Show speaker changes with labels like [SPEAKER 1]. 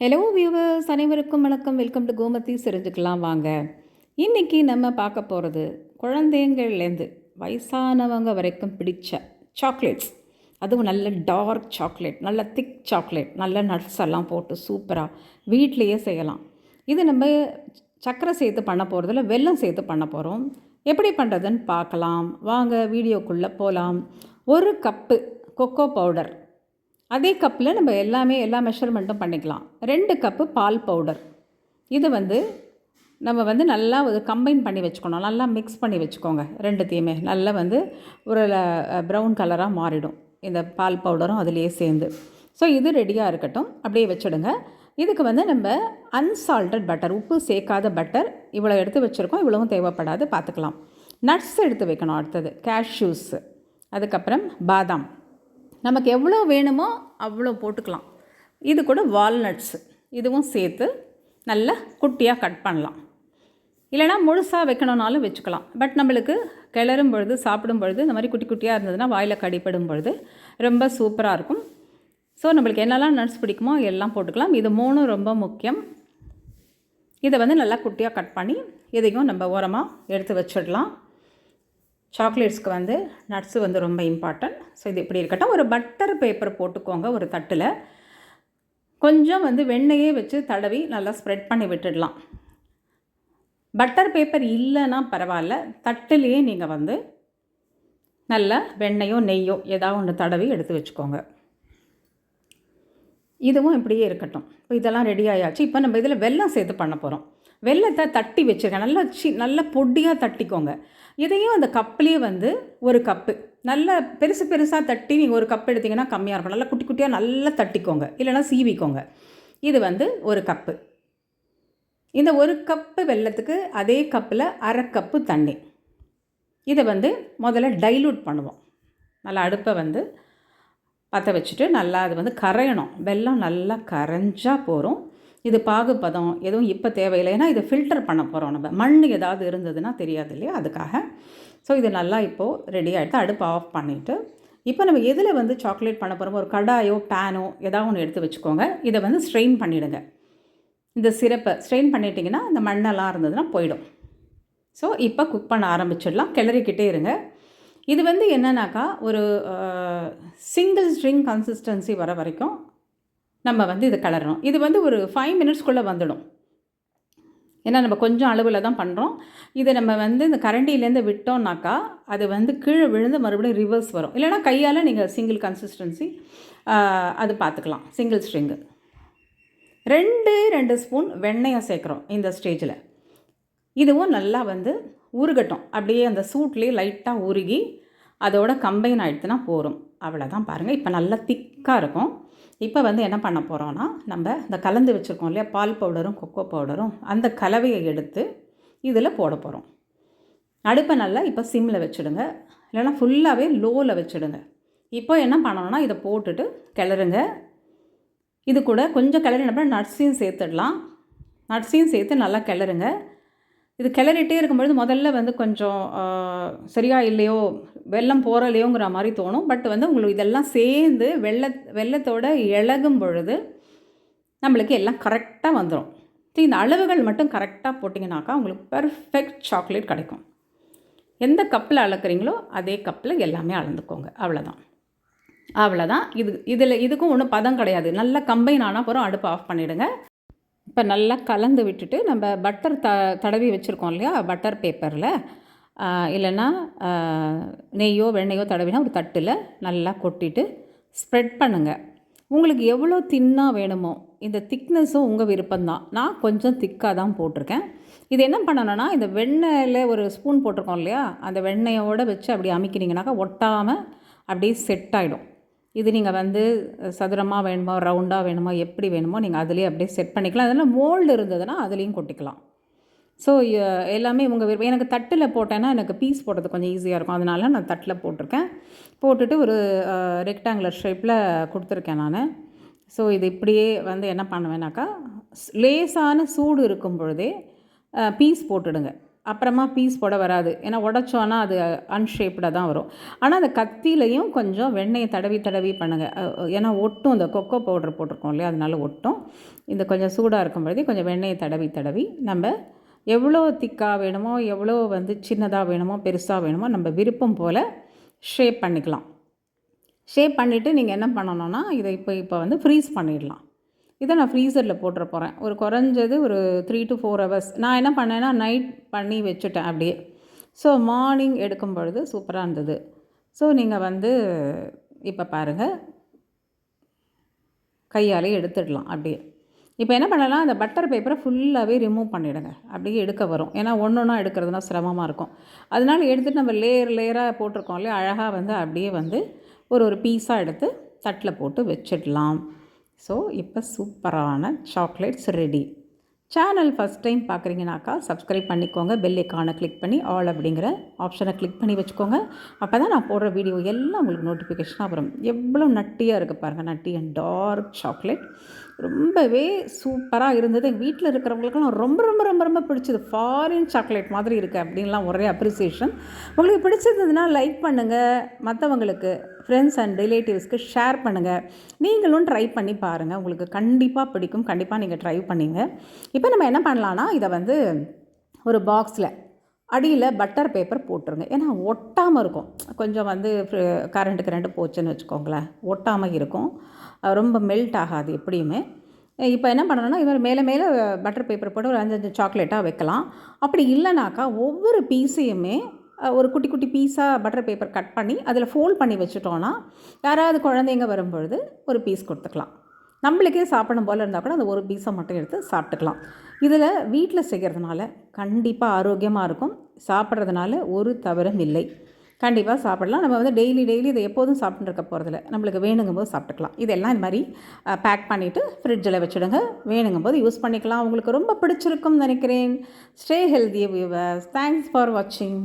[SPEAKER 1] Hello viewers அனைவருக்கும் வணக்கம். Welcome to Gomathi செரிஞ்சுக்கலாம் வாங்க. இன்றைக்கி நம்ம பார்க்க போகிறது குழந்தைங்கள்லேருந்து வயசானவங்க வரைக்கும் பிடிச்ச சாக்லேட்ஸ் அதுவும் நல்ல டார்க் சாக்லேட் நல்ல திக் சாக்லேட் நல்ல நட்ஸ் எல்லாம் போட்டு சூப்பராக வீட்லேயே செய்யலாம். இது நம்ம சர்க்கரை சேர்த்து பண்ண போகிறதில்ல வெல்லம் சேர்த்து பண்ண போகிறோம் எப்படி பண்ணுறதுன்னு பார்க்கலாம். வாங்க வீடியோக்குள்ளே போகலாம் ஒரு கப்பு கொக்கோ பவுடர் அதே கப்பில் நம்ம எல்லாமே எல்லா மெஷர்மெண்ட்டும் பண்ணிக்கலாம். ரெண்டு கப்பு பால் பவுடர் இது வந்து நம்ம வந்து நல்லா ஒரு கம்பைன் பண்ணி வச்சுக்கணும். நல்லா மிக்ஸ் பண்ணி வச்சுக்கோங்க. ரெண்டுத்தையுமே நல்லா வந்து ஒரு ப்ரௌன் கலராக மாறிடும். இந்த பால் பவுடரும் அதுலேயே சேர்ந்து. ஸோ இது ரெடியாக இருக்கட்டும். அப்படியே வச்சுடுங்க. இதுக்கு வந்து நம்ம அன்சால்டட் பட்டர் உப்பு சேர்க்காத பட்டர் இவ்வளோ எடுத்து வச்சுருக்கோம். இவ்வளவும் தேவைப்படாது. பார்த்துக்கலாம். நட்ஸ் எடுத்து வைக்கணும் அடுத்தது. கேஷ்யூஸ் அதுக்கப்புறம் பாதாம். நமக்கு எவ்வளோ வேணுமோ அவ்வளோ போட்டுக்கலாம். இது கூட வால்நட்ஸு இதுவும் சேர்த்து நல்லா குட்டியாக கட் பண்ணலாம். இல்லைனா முழுசாக வைக்கணுன்னாலும் வச்சுக்கலாம். பட் நம்மளுக்கு கிளறும் பொழுது சாப்பிடும் பொழுது இந்த மாதிரி குட்டி குட்டியாக இருந்ததுன்னா வாயில் கடிப்படும் பொழுது ரொம்ப சூப்பராக இருக்கும். ஸோ நம்மளுக்கு என்னெல்லாம் நட்ஸ் பிடிக்குமோ எல்லாம் போட்டுக்கலாம். இது மூணும் ரொம்ப முக்கியம். இதை வந்து நல்லா குட்டியாக கட் பண்ணி இதையும் நம்ம ஓரமாக எடுத்து வச்சிடலாம். சாக்லேட்ஸ்க்கு வந்து நட்ஸு வந்து ரொம்ப இம்பார்ட்டன்ட். ஸோ இது இப்படி இருக்கட்டும். ஒரு பட்டர் பேப்பர் போட்டுக்கோங்க ஒரு தட்டில். கொஞ்சம் வந்து வெண்ணெயே வச்சு தடவி நல்லா ஸ்ப்ரெட் பண்ணி விட்டுடலாம். பட்டர் பேப்பர் இல்லைன்னா பரவாயில்ல. தட்டுலேயே நீங்கள் வந்து நல்லா வெண்ணெயோ நெய்யோ ஏதாவது ஒன்று தடவி எடுத்து வச்சுக்கோங்க. இதுவும் இப்படியே இருக்கட்டும். இப்போ இதெல்லாம் ரெடி ஆயாச்சு. இப்போ நம்ம இதில் வெல்லம் சேர்த்து பண்ண போகிறோம் வெள்ளத்தை தட்டி வச்சுருக்கேன். நல்லா சி நல்லா பொடியாக தட்டிக்கோங்க. இதையும் அந்த கப்லேயே வந்து ஒரு கப்பு. நல்ல பெருசு பெருசாக தட்டி நீங்கள் ஒரு கப் எடுத்திங்கன்னா கம்மியாக இருக்கும். நல்லா குட்டி குட்டியாக நல்லா தட்டிக்கோங்க. இல்லைனா சீவிக்கோங்க. இது வந்து ஒரு கப்பு. இந்த ஒரு கப்பு வெள்ளத்துக்கு அதே கப்பில் அரை கப்பு தண்ணி. இதை வந்து முதல்ல டைலூட் பண்ணுவோம். நல்லா அடுப்பை வந்து பற்ற வச்சுட்டு நல்லா அது வந்து கரையணும். வெல்லம் நல்லா கரைஞ்சால் போகிறோம் இது பாகுப்பதம் எதுவும் இப்போ தேவையில்லை. ஏன்னா இதை ஃபில்டர் பண்ண போகிறோம் நம்ம. மண் ஏதாவது இருந்ததுன்னா தெரியாது இல்லையா? அதுக்காக. ஸோ இது நல்லா இப்போது ரெடி ஆகிட்டு அடுப்பு ஆஃப் பண்ணிவிட்டு இப்போ நம்ம எதில் வந்து சாக்லேட் பண்ண போகிறோமோ ஒரு கடாயோ பேனோ ஏதாவது ஒன்று எடுத்து வச்சுக்கோங்க. இதை வந்து ஸ்ட்ரெயின் பண்ணிவிடுங்க இந்த சிரப்பை ஸ்ட்ரெயின் பண்ணிட்டீங்கன்னா இந்த மண்ணெல்லாம் இருந்ததுன்னா போயிடும். ஸோ இப்போ குக் பண்ண ஆரம்பிச்சிடலாம். கிளறிக்கிட்டே இருங்க. இது வந்து என்னன்னாக்கா ஒரு சிங்கிள் ஸ்ட்ரிங் கன்சிஸ்டன்சி வர வரைக்கும் நம்ம வந்து இதை கலரணும் இது வந்து ஒரு ஃபைவ் மினிட்ஸ்க்குள்ளே வந்துடும். ஏன்னா நம்ம கொஞ்சம் அளவில் தான் பண்ணுறோம் இதை நம்ம வந்து இந்த கரண்டியிலேருந்து விட்டோம்னாக்கா அது வந்து கீழே விழுந்து மறுபடியும் ரிவர்ஸ் வரும். இல்லைனா கையால் நீங்கள் சிங்கிள் கன்சிஸ்டன்சி அது பார்த்துக்கலாம். சிங்கிள் ஸ்ட்ரிங்கு ரெண்டு ரெண்டு ஸ்பூன் வெண்ணெயை சேர்க்குறோம் இந்த ஸ்டேஜில் இதுவும் நல்லா வந்து உருகட்டும் அப்படியே அந்த சூட்லேயே லைட்டாக உருகி அதோட கம்பைன் ஆகிடுத்துனா போகும் அவ்வளோதான் பாருங்கள் இப்போ நல்லா திக்காக இருக்கும். இப்போ வந்து என்ன பண்ண போகிறோன்னா நம்ம இந்த கலந்து வச்சுருக்கோம் இல்லையா? பால் பவுடரும் கொக்கோ பவுடரும் அந்த கலவையை எடுத்து இதில் போட போகிறோம் அடுப்பை நல்லா இப்போ சிம்மில் வச்சுடுங்க. இல்லைனா ஃபுல்லாகவே லோவில் வச்சுடுங்க. இப்போ என்ன பண்ணணும்னா இதை போட்டுட்டு கிளறுங்க. இது கூட கொஞ்சம் கிளறினப்ப நட்ஸையும் சேர்த்துடலாம். நட்ஸையும் சேர்த்து நல்லா கிளறுங்க. இது கிளறிட்டே இருக்கும்பொழுது முதல்ல வந்து கொஞ்சம் சரியா இல்லையோ வெள்ளம் போகிறலையோங்கிற மாதிரி தோணும். பட் வந்து உங்களுக்கு இதெல்லாம் சேர்ந்து வெள்ள வெள்ளத்தோட இழகும் பொழுது நம்மளுக்கு எல்லாம் கரெக்டாக வந்துடும் இந்த அளவுகள் மட்டும் கரெக்டாக போட்டிங்கனாக்கா உங்களுக்கு பர்ஃபெக்ட் சாக்லேட் கிடைக்கும். எந்த கப்பில் அளக்குறீங்களோ அதே கப்பில் எல்லாமே அளந்துக்கோங்க. அவ்வளோதான் அவ்வளோதான் இது இதில் இதுக்கும் ஒன்றும் பதம் கிடையாது. நல்லா கம்பைன் ஆனால் அப்புறம் அடுப்பு ஆஃப் பண்ணிவிடுங்க இப்போ நல்லா கலந்து விட்டுட்டு நம்ம பட்டர் த தடவி வச்சுருக்கோம் இல்லையா? பட்டர் பேப்பரில் இல்லைன்னா நெய்யோ வெண்ணையோ தடவினா ஒரு தட்டில் நல்லா கொட்டிட்டு ஸ்ப்ரெட் பண்ணுங்கள் உங்களுக்கு எவ்வளோ தின்னாக வேணுமோ இந்த திக்னஸும் உங்கள் விருப்பம்தான். நான் கொஞ்சம் திக்காக தான் போட்டிருக்கேன். இது என்ன பண்ணணும்னா இந்த வெண்ணெயில் ஒரு ஸ்பூன் போட்டிருக்கோம் இல்லையா? அந்த வெண்ணெயோடு வச்சு அப்படி அமைக்கிறீங்கனாக்கா ஒட்டாமல் அப்படியே செட் ஆகிடும் இது நீங்கள் வந்து சதுரமாக வேணுமோ ரவுண்டாக வேணுமோ எப்படி வேணுமோ நீங்கள் அதுலேயே அப்படியே செட் பண்ணிக்கலாம். அதெல்லாம் மோல்டு இருந்ததுன்னா அதுலேயும் கொட்டிக்கலாம். ஸோ எல்லாமே உங்கள் விருப்பம் எனக்கு தட்டில் போட்டேன்னா எனக்கு பீஸ் போடுறது கொஞ்சம் ஈஸியாக இருக்கும். அதனால நான் தட்டில் போட்டிருக்கேன். போட்டுட்டு ஒரு ரெக்டாங்குலர் ஷேப்பில் கொடுத்துருக்கேன் நான். ஸோ இது இப்படியே வந்து என்ன பண்ணுவேனாக்கா லேசான சூடு இருக்கும் பொழுதே பீஸ் போட்டுடுங்க. அப்புறமா பீஸ் போட வராது. ஏன்னா உடச்சோன்னா அது அன்ஷேப்டாக தான் வரும். ஆனால் அந்த கத்திலையும் கொஞ்சம் வெண்ணெயை தடவி தடவி பண்ணுங்கள் ஏன்னா ஒட்டும் இந்த கொக்கோ பவுடர் போட்டிருக்கோம் இல்லையா? அதனால ஒட்டும். இந்த கொஞ்சம் சூடாக இருக்கும் பொழுது கொஞ்சம் வெண்ணெயை தடவி தடவி நம்ம எவ்வளோ திக்காக வேணுமோ எவ்வளோ வந்து சின்னதாக வேணுமோ பெருசாக வேணுமோ நம்ம விருப்பம் போல் ஷேப் பண்ணிக்கலாம். ஷேப் பண்ணிவிட்டு நீங்கள் என்ன பண்ணணும்னா இதை இப்போ இப்போ வந்து ஃப்ரீஸ் பண்ணிடலாம். இதை நான் ஃப்ரீசரில் போட்டுற போகிறேன் ஒரு குறைஞ்சது ஒரு த்ரீ டு ஃபோர் ஹவர்ஸ் நான் என்ன பண்ணேன்னா நைட் பண்ணி வச்சுட்டேன் அப்படியே. ஸோ மார்னிங் எடுக்கும் பொழுது சூப்பராக இருந்தது. ஸோ நீங்கள் வந்து இப்போ பாருங்கள் கையாலே எடுத்துடலாம் அப்படியே. இப்போ என்ன பண்ணலாம் அந்த பட்டர் பேப்பரை ஃபுல்லாகவே ரிமூவ் பண்ணிவிடுங்க அப்படியே எடுக்க வரும். ஏன்னா ஒன்று ஒன்றா எடுக்கிறதுனா சிரமமாக இருக்கும். அதனால் எடுத்துகிட்டு நம்ம லேயர் லேயராக போட்டிருக்கோம் இல்லையா? அழகாக வந்து அப்படியே வந்து ஒரு ஒரு பீஸாக எடுத்து தட்டில் போட்டு வச்சிடலாம். ஸோ இப்போ சூப்பரான chocolates ready channel first time பார்க்குறீங்கனாக்கா subscribe பண்ணிக்கோங்க. பெல் ஐக்கானை கிளிக் பண்ணி ஆல் அப்படிங்கிற ஆப்ஷனை கிளிக் பண்ணி வச்சுக்கோங்க. அப்போ தான் நான் போடுற வீடியோ எல்லாம் உங்களுக்கு நோட்டிஃபிகேஷனாக வரும். எவ்வளோ நட்டியாக இருக்குது பாருங்கள் நட்டி அண்ட் டார்க் சாக்லேட் ரொம்பவே சூப்பராக இருந்தது. எங்கள் வீட்டில் இருக்கிறவங்களுக்குலாம் ரொம்ப ரொம்ப ரொம்ப ரொம்ப பிடிச்சது. ஃபாரின் சாக்லேட் மாதிரி இருக்குது அப்படின்லாம் ஒரே அப்ரிசியேஷன் உங்களுக்கு பிடிச்சிருந்ததுன்னா லைக் பண்ணுங்கள் மற்றவங்களுக்கு ஃப்ரெண்ட்ஸ் அண்ட் ரிலேட்டிவ்ஸ்க்கு ஷேர் பண்ணுங்கள் நீங்களும் ட்ரை பண்ணி பாருங்கள் உங்களுக்கு கண்டிப்பாக பிடிக்கும். கண்டிப்பாக நீங்கள் ட்ரை பண்ணிங்க. இப்போ நம்ம என்ன பண்ணலான்னா இதை வந்து ஒரு பாக்ஸில் அடியில் பட்டர் பேப்பர் போட்டுருங்க. ஏன்னா ஒட்டாமல் இருக்கும். கொஞ்சம் வந்து கரண்ட்டு கரண்ட் போச்சுன்னு வச்சுக்கோங்களேன். ஒட்டாமல் இருக்கும். ரொம்ப மெல்ட் ஆகாது எப்படியுமே. இப்போ என்ன பண்ணணும்னா இது மேலே மேலே பட்டர் பேப்பர் போட்டு ஒரு அஞ்சு அஞ்சு சாக்லேட்டாக வைக்கலாம். அப்படி இல்லைனாக்கா ஒவ்வொரு பீஸையுமே ஒரு குட்டி குட்டி பீஸாக பட்டர் பேப்பர் கட் பண்ணி அதில் ஃபோல்ட் பண்ணி வச்சுட்டோன்னா யாராவது குழந்தைங்க வரும்பொழுது ஒரு பீஸ் கொடுத்துக்கலாம். நம்மளுக்கே சாப்பிடணும் போல் இருந்தால் கூட அந்த ஒரு பீஸை மட்டும் எடுத்து சாப்பிட்டுக்கலாம். இதில் வீட்டில் செய்கிறதுனால கண்டிப்பாக ஆரோக்கியமாக இருக்கும். சாப்பிட்றதுனால ஒரு தவறும் இல்லை. கண்டிப்பாக சாப்பிடலாம். நம்ம வந்து டெய்லி டெய்லி இதை எப்போதும் சாப்பிட்டுருக்க போகிறதில்ல நம்மளுக்கு வேணுங்கும் போது சாப்பிட்டுக்கலாம். இதெல்லாம் இந்த மாதிரி பேக் பண்ணிவிட்டு ஃப்ரிட்ஜில் வச்சுடுங்க. வேணுங்கும் போது யூஸ் பண்ணிக்கலாம். உங்களுக்கு ரொம்ப பிடிச்சிருக்கும்னு நினைக்கிறேன். Stay healthy viewers thanks for வாட்சிங்